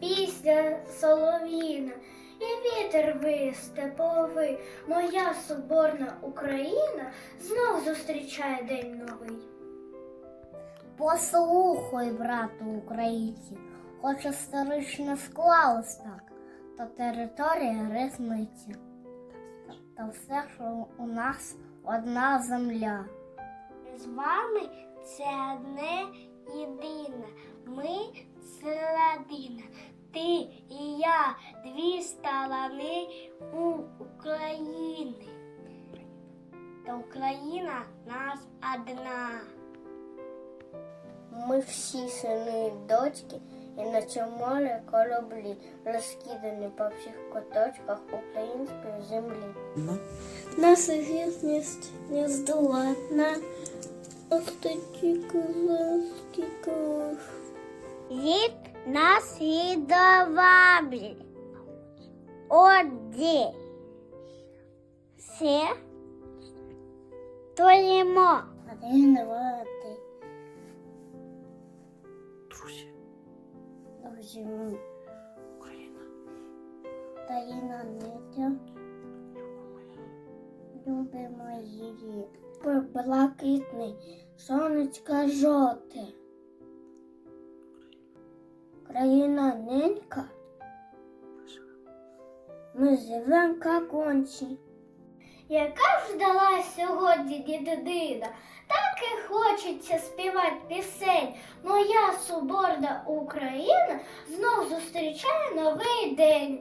пісня солов'їна, і вітер виє степовий. Моя соборна Україна знов зустрічає день новий. Послухай, брату українці, хоч історично склалось так, то територія різниця. Та все, що у нас одна земля. З вами це не єдина. Ми середина. Ти дві сторони у України. Та Україна нас одна. Ми всі сини і дочки, і на цьому морі кораблі, розкидані по всіх куточках української землі. Наша гідність не здолатна, остаті козацькі кров. Від нас і доваблі. Оді. Все Толімо. Один, два, три. Друзі, Друзі, Україна, Таїна Нитя, любимо її. Блакитний, сонечка жовте. Країна ненька, ми живем кончі. Яка ж дала сьогодні дідина, так і хочеться співати пісень. Моя соборна Україна знов зустрічає новий день.